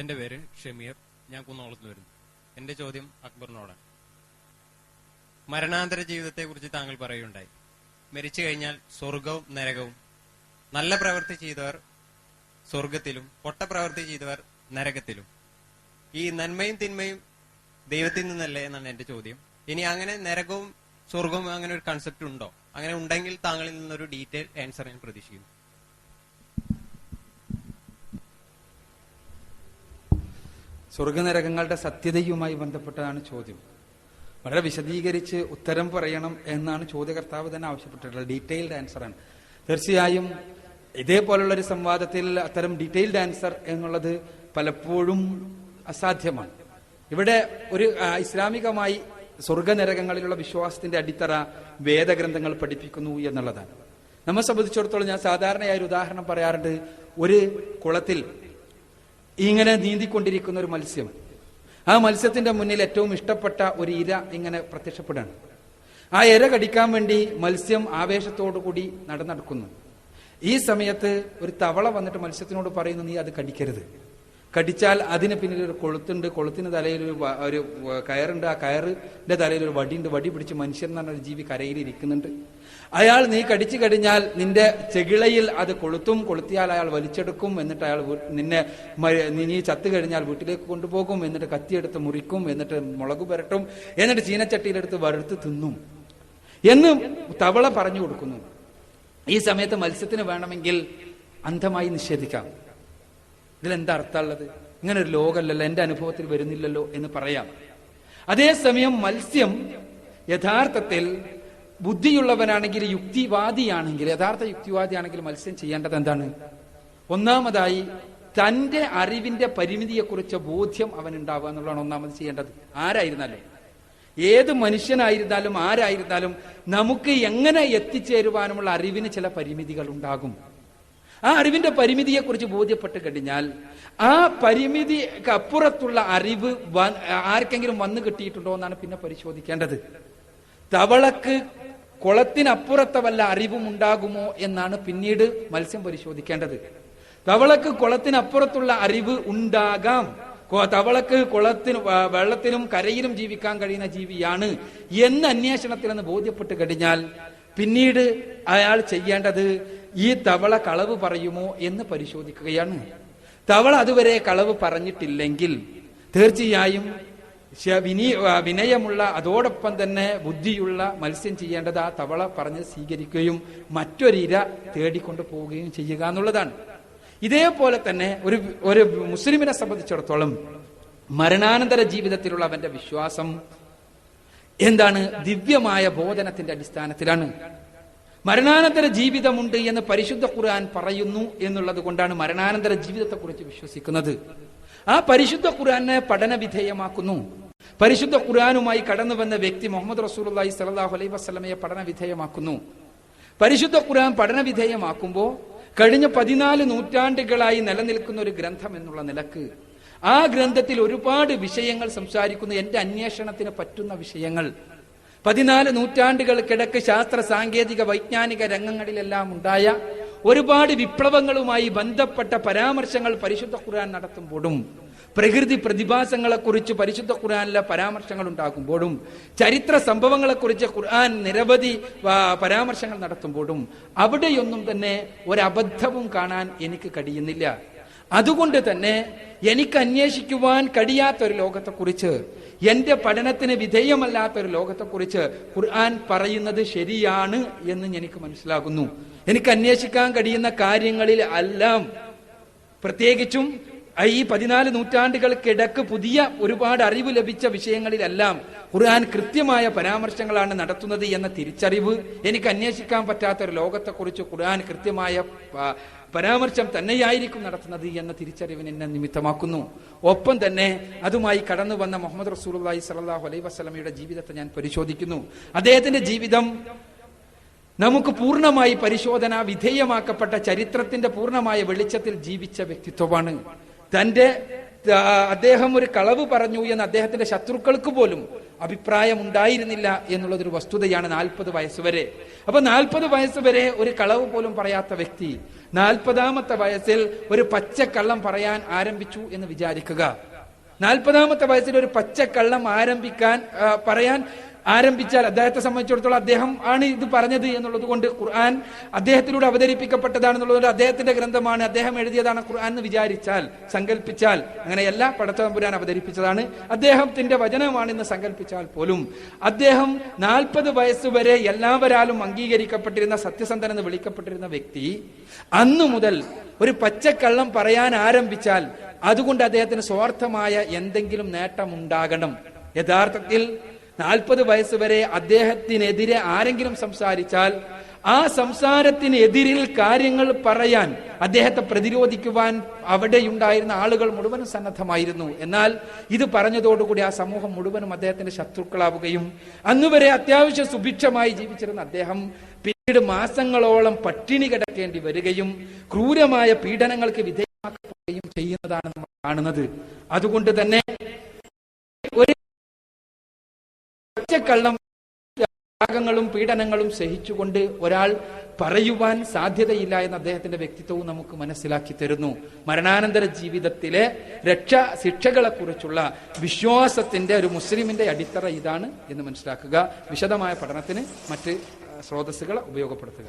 എന്റെ പേര് ഷമീർ. ഞാൻ കുന്നോളത്ത് വരുന്നു. എന്റെ ചോദ്യം അക്ബറിനോടാണ്. മരണാന്തര ജീവിതത്തെ കുറിച്ച് താങ്കൾ പറയുകയുണ്ടായി. മരിച്ചു കഴിഞ്ഞാൽ സ്വർഗവും നരകവും. നല്ല പ്രവൃത്തി ചെയ്തവർ സ്വർഗത്തിലും പൊട്ട പ്രവൃത്തി ചെയ്തവർ നരകത്തിലും. ഈ നന്മയും തിന്മയും ദൈവത്തിൽ നിന്നല്ലേ എന്നാണ് എന്റെ ചോദ്യം. ഇനി അങ്ങനെ നരകവും സ്വർഗവും അങ്ങനെ ഒരു കൺസെപ്റ്റ് ഉണ്ടോ? അങ്ങനെ ഉണ്ടെങ്കിൽ താങ്കളിൽ നിന്നൊരു ഡീറ്റെയിൽ ആൻസർ ഞാൻ പ്രതീക്ഷിക്കുന്നു. സ്വർഗനരകങ്ങളുടെ സത്യതയുമായി ബന്ധപ്പെട്ടതാണ് ചോദ്യം. വളരെ വിശദീകരിച്ച് ഉത്തരം പറയണം എന്നാണ് ചോദ്യകർത്താവ് തന്നെ ആവശ്യപ്പെട്ടിട്ടുള്ളത്. ഡീറ്റെയിൽഡ് ആണ്. തീർച്ചയായും ഇതേപോലുള്ള ഒരു സംവാദത്തിൽ അത്തരം ഡീറ്റെയിൽഡ് ആൻസർ എന്നുള്ളത് പലപ്പോഴും അസാധ്യമാണ്. ഇവിടെ ഒരു ഇസ്ലാമികമായി സ്വർഗനരകങ്ങളിലുള്ള വിശ്വാസത്തിന്റെ അടിത്തറ വേദഗ്രന്ഥങ്ങൾ പഠിപ്പിക്കുന്നു എന്നുള്ളതാണ്. നമ്മെ സംബന്ധിച്ചിടത്തോളം ഞാൻ സാധാരണയായ ഒരു ഉദാഹരണം പറയാറുണ്ട്. ഒരു കുളത്തിൽ ഇങ്ങനെ നീന്തിക്കൊണ്ടിരിക്കുന്ന ഒരു മത്സ്യം. ആ മത്സ്യത്തിന്റെ മുന്നിൽ ഏറ്റവും ഇഷ്ടപ്പെട്ട ഒരു ഇര ഇങ്ങനെ പ്രത്യക്ഷപ്പെടുകയാണ്. ആ ഇര കടിക്കാൻ വേണ്ടി മത്സ്യം ആവേശത്തോടു കൂടി നടന്നെടുക്കുന്നു. ഈ സമയത്ത് ഒരു തവള വന്നിട്ട് മത്സ്യത്തിനോട് പറയുന്നു നീ അത് കടിക്കരുത്. കടിച്ചാൽ അതിന് പിന്നിൽ ഒരു കൊളുത്തുണ്ട്. കൊളുത്തിന് തലയിൽ ഒരു ഒരു കയറുണ്ട്. ആ കയറിന്റെ തലയിൽ ഒരു വടിയുണ്ട്. വടി പിടിച്ച് മനുഷ്യൻ എന്ന് പറഞ്ഞ ഒരു ജീവി കരയിൽ ഇരിക്കുന്നുണ്ട്. അയാൾ നീ കടിച്ചു കഴിഞ്ഞാൽ നിന്റെ ചെകിളയിൽ അത് കൊളുത്തും. കൊളുത്തിയാൽ അയാൾ വലിച്ചെടുക്കും. എന്നിട്ട് അയാൾ നിന്നെ നീ ചത്തു കഴിഞ്ഞാൽ വീട്ടിലേക്ക് കൊണ്ടുപോകും. എന്നിട്ട് കത്തിയെടുത്ത് മുറിക്കും. എന്നിട്ട് മുളക് പുരട്ടും. എന്നിട്ട് ചീനച്ചട്ടിയിലെടുത്ത് വറുത്ത് തിന്നും. എന്ന് തവള പറഞ്ഞു കൊടുക്കുന്നു. ഈ സമയത്ത് മത്സ്യത്തിന് വേണമെങ്കിൽ അന്ധമായി നിഷേധിക്കാം. ഇതിലെന്താ അർത്ഥമുള്ളത്? ഇങ്ങനെ ഒരു ലോകമല്ലല്ലോ എന്റെ അനുഭവത്തിൽ വരുന്നില്ലല്ലോ എന്ന് പറയാം. അതേസമയം മത്സ്യം യഥാർത്ഥത്തിൽ ബുദ്ധിയുള്ളവനാണെങ്കിൽ യുക്തിവാദിയാണെങ്കിൽ യഥാർത്ഥ യുക്തിവാദിയാണെങ്കിൽ മത്സ്യം ചെയ്യേണ്ടത് എന്താണ്? ഒന്നാമതായി തന്റെ അറിവിന്റെ പരിമിതിയെക്കുറിച്ച് ബോധ്യം അവൻ ഉണ്ടാവുക എന്നുള്ളതാണ് ഒന്നാമത് ചെയ്യേണ്ടത്. ആരായിരുന്നാലും. ഏത് മനുഷ്യനായിരുന്നാലും ആരായിരുന്നാലും നമുക്ക് എങ്ങനെ എത്തിച്ചേരുവാനുമുള്ള അറിവിന് ചില പരിമിതികൾ ഉണ്ടാകും ആ അറിവിന്റെ പരിമിതിയെക്കുറിച്ച് ബോധ്യപ്പെട്ട് കഴിഞ്ഞാൽ ആ പരിമിതിക്ക് അപ്പുറത്തുള്ള അറിവ് ആർക്കെങ്കിലും വന്നു കിട്ടിയിട്ടുണ്ടോ എന്നാണ് പിന്നെ പരിശോധിക്കേണ്ടത്. തവളക്ക് കുളത്തിനപ്പുറത്തെ വല്ല അറിവും ഉണ്ടാകുമോ എന്നാണ് പിന്നീട് മത്സ്യം പരിശോധിക്കേണ്ടത്. തവളക്ക് കുളത്തിനപ്പുറത്തുള്ള അറിവ് ഉണ്ടാകാം. തവളക്ക് കുളത്തിന് വെള്ളത്തിലും കരയിലും ജീവിക്കാൻ കഴിയുന്ന ജീവിയാണ് എന്ന് അന്വേഷണത്തിൽ നിന്ന് ബോധ്യപ്പെട്ട് കഴിഞ്ഞാൽ പിന്നീട് അയാൾ ചെയ്യേണ്ടത് ഈ തവള കളവ് പറയുമോ എന്ന് പരിശോധിക്കുകയാണ്. തവള അതുവരെ കളവ് പറഞ്ഞിട്ടില്ലെങ്കിൽ തീർച്ചയായും വിനയമുള്ള അതോടൊപ്പം തന്നെ ബുദ്ധിയുള്ള മത്സ്യം ചെയ്യേണ്ടത് ആ തവള പറഞ്ഞ് സ്വീകരിക്കുകയും മറ്റൊരിര തേടിക്കൊണ്ട് പോവുകയും ചെയ്യുക എന്നുള്ളതാണ്. ഇതേപോലെ തന്നെ ഒരു ഒരു മുസ്ലിമിനെ സംബന്ധിച്ചിടത്തോളം മരണാനന്തര ജീവിതത്തിലുള്ള അവന്റെ വിശ്വാസം എന്താണ്? ദിവ്യമായ ബോധനത്തിന്റെ അടിസ്ഥാനത്തിലാണ്. മരണാനന്തര ജീവിതമുണ്ട് എന്ന് പരിശുദ്ധ ഖുർആൻ പറയുന്നു എന്നുള്ളത് കൊണ്ടാണ് മരണാനന്തര ജീവിതത്തെക്കുറിച്ച് വിശ്വസിക്കുന്നത്. ആ പരിശുദ്ധ ഖുർആനെ പഠന വിധേയമാക്കുന്നു. പരിശുദ്ധ ഖുർആനുമായി കടന്നു വന്ന വ്യക്തി മുഹമ്മദ് റസൂലി സലാഹു അലൈ വസ്ലമയെ പഠന വിധേയമാക്കുന്നു. പരിശുദ്ധ ഖുർആൻ പഠന വിധേയമാക്കുമ്പോൾ കഴിഞ്ഞ പതിനാല് നൂറ്റാണ്ടുകളായി നിലനിൽക്കുന്ന ഒരു ഗ്രന്ഥം എന്നുള്ള നിലയ്ക്ക് ആ ഗ്രന്ഥത്തിൽ ഒരുപാട് വിഷയങ്ങൾ സംസാരിക്കുന്ന. എന്റെ അന്വേഷണത്തിന് പറ്റുന്ന വിഷയങ്ങൾ. പതിനാല് നൂറ്റാണ്ടുകൾക്കിടക്ക് ശാസ്ത്ര സാങ്കേതിക വൈജ്ഞാനിക രംഗങ്ങളിലെല്ലാം ഉണ്ടായ ഒരുപാട് വിപ്ലവങ്ങളുമായി ബന്ധപ്പെട്ട പരാമർശങ്ങൾ പരിശുദ്ധ ഖുർആൻ നടത്തുമ്പോഴും പ്രകൃതി പ്രതിഭാസങ്ങളെക്കുറിച്ച് പരിശുദ്ധ ഖുർആാനിലെ പരാമർശങ്ങൾ ഉണ്ടാകുമ്പോഴും ചരിത്ര സംഭവങ്ങളെക്കുറിച്ച് ഖുർആൻ നിരവധി പരാമർശങ്ങൾ നടത്തുമ്പോഴും അവിടെയൊന്നും തന്നെ ഒരബദ്ധവും കാണാൻ എനിക്ക് കഴിയുന്നില്ല. അതുകൊണ്ട് തന്നെ എനിക്ക് അന്വേഷിക്കുവാൻ കഴിയാത്ത ഒരു ലോകത്തെക്കുറിച്ച് എന്റെ പഠനത്തിന് വിധേയമല്ലാത്ത ഒരു ലോകത്തെക്കുറിച്ച് ഖുർആൻ പറയുന്നത് ശരിയാണ് എന്ന് എനിക്ക് മനസ്സിലാകുന്നു. എനിക്ക് അന്വേഷിക്കാൻ കഴിയുന്ന കാര്യങ്ങളിൽ എല്ലാം പ്രത്യേകിച്ചും ഈ പതിനാല് നൂറ്റാണ്ടുകൾക്കിടക്ക് പുതിയ ഒരുപാട് അറിവ് ലഭിച്ച വിഷയങ്ങളിലെല്ലാം ഖുർആൻ കൃത്യമായ പരാമർശങ്ങളാണ് നടത്തുന്നത് എന്ന തിരിച്ചറിവ് എനിക്ക് അന്വേഷിക്കാൻ പറ്റാത്ത ഒരു ലോകത്തെക്കുറിച്ച് ഖുർആൻ കൃത്യമായ പരാമർശം തന്നെയായിരിക്കും നടത്തുന്നത് എന്ന തിരിച്ചറിവിന് എന്നെ നിമിത്തമാക്കുന്നു. ഒപ്പം തന്നെ അതുമായി കടന്നു വന്ന മുഹമ്മദ് റസൂലി സലാഹു അലൈ വസ്ലമയുടെ ജീവിതത്തെ ഞാൻ പരിശോധിക്കുന്നു. അദ്ദേഹത്തിന്റെ ജീവിതം നമുക്ക് പൂർണമായി പരിശോധന വിധേയമാക്കപ്പെട്ട ചരിത്രത്തിന്റെ പൂർണമായ വെളിച്ചത്തിൽ ജീവിച്ച വ്യക്തിത്വമാണ്. തന്റെ അദ്ദേഹം ഒരു കളവ് പറഞ്ഞു എന്ന് അദ്ദേഹത്തിന്റെ ശത്രുക്കൾക്ക് പോലും അഭിപ്രായം അഭിപ്രായമുണ്ടായിരുന്നില്ല എന്നുള്ളതൊരു വസ്തുതയാണ് നാൽപ്പത് വയസ്സ് വരെ. അപ്പൊ നാൽപ്പത് വയസ്സ് വരെ ഒരു കളവ് പോലും പറയാത്ത വ്യക്തി നാൽപ്പതാമത്തെ വയസ്സിൽ ഒരു പച്ചക്കള്ളം പറയാൻ ആരംഭിച്ചു എന്ന് വിചാരിക്കുക. നാൽപ്പതാമത്തെ വയസ്സിൽ ഒരു പച്ചക്കള്ളം ആരംഭിക്കാൻ പറയാൻ ആരംഭിച്ചാൽ അദ്ദേഹത്തെ സംബന്ധിച്ചിടത്തോളം അദ്ദേഹം ആണ് ഇത് പറഞ്ഞത് എന്നുള്ളത് കൊണ്ട് ഖുർആൻ അദ്ദേഹത്തിലൂടെ അവതരിപ്പിക്കപ്പെട്ടതാണെന്നുള്ളത് അദ്ദേഹത്തിന്റെ ഗ്രന്ഥമാണ് അദ്ദേഹം എഴുതിയതാണ് ഖുർആൻ എന്ന് വിചാരിച്ചാൽ സങ്കല്പിച്ചാൽ അങ്ങനെയല്ല പടത്തമ്പുരാൻ അവതരിപ്പിച്ചതാണ്. അദ്ദേഹത്തിന്റെ വചനമാണെന്ന് സങ്കല്പിച്ചാൽ പോലും അദ്ദേഹം നാൽപ്പത് വയസ്സുവരെ എല്ലാവരാലും അംഗീകരിക്കപ്പെട്ടിരുന്ന സത്യസന്ധൻ എന്ന് വിളിക്കപ്പെട്ടിരുന്ന വ്യക്തി അന്നു മുതൽ ഒരു പച്ചക്കള്ളം പറയാൻ ആരംഭിച്ചാൽ അതുകൊണ്ട് അദ്ദേഹത്തിന് സ്വാർത്ഥമായ എന്തെങ്കിലും നേട്ടമുണ്ടാകണം. യഥാർത്ഥത്തിൽ നാൽപ്പത് വയസ്സ് വരെ അദ്ദേഹത്തിനെതിരെ ആരെങ്കിലും സംസാരിച്ചാൽ ആ സംസാരത്തിനെതിരിൽ കാര്യങ്ങൾ പറയാൻ അദ്ദേഹത്തെ പ്രതിരോധിക്കുവാൻ അവിടെയുണ്ടായിരുന്ന ആളുകൾ മുഴുവനും സന്നദ്ധമായിരുന്നു. എന്നാൽ ഇത് പറഞ്ഞതോടുകൂടി ആ സമൂഹം മുഴുവനും അദ്ദേഹത്തിന്റെ ശത്രുക്കളാവുകയും അന്നുവരെ അത്യാവശ്യം സുഭിക്ഷമായി ജീവിച്ചിരുന്ന അദ്ദേഹം പിന്നീട് മാസങ്ങളോളം പട്ടിണി കിടക്കേണ്ടി വരികയും ക്രൂരമായ പീഡനങ്ങൾക്ക് വിധേയമാക്കുകയും ചെയ്യുന്നതാണ് നമ്മൾ കാണുന്നത്. അതുകൊണ്ട് തന്നെ ഒറ്റക്കള്ളം ത്യാഗങ്ങളും പീഡനങ്ങളും സഹിച്ചുകൊണ്ട് ഒരാൾ പറയുവാൻ സാധ്യതയില്ല എന്ന അദ്ദേഹത്തിന്റെ വ്യക്തിത്വവും നമുക്ക് മനസ്സിലാക്കി തരുന്നു. മരണാനന്തര ജീവിതത്തിലെ രക്ഷ ശിക്ഷകളെ കുറിച്ചുള്ള വിശ്വാസത്തിന്റെ ഒരു മുസ്ലിമിന്റെ അടിത്തറ ഇതാണ് എന്ന് മനസ്സിലാക്കുക. വിശദമായ പഠനത്തിന് മറ്റ് സ്രോതസ്സുകളെ ഉപയോഗപ്പെടുത്തുക.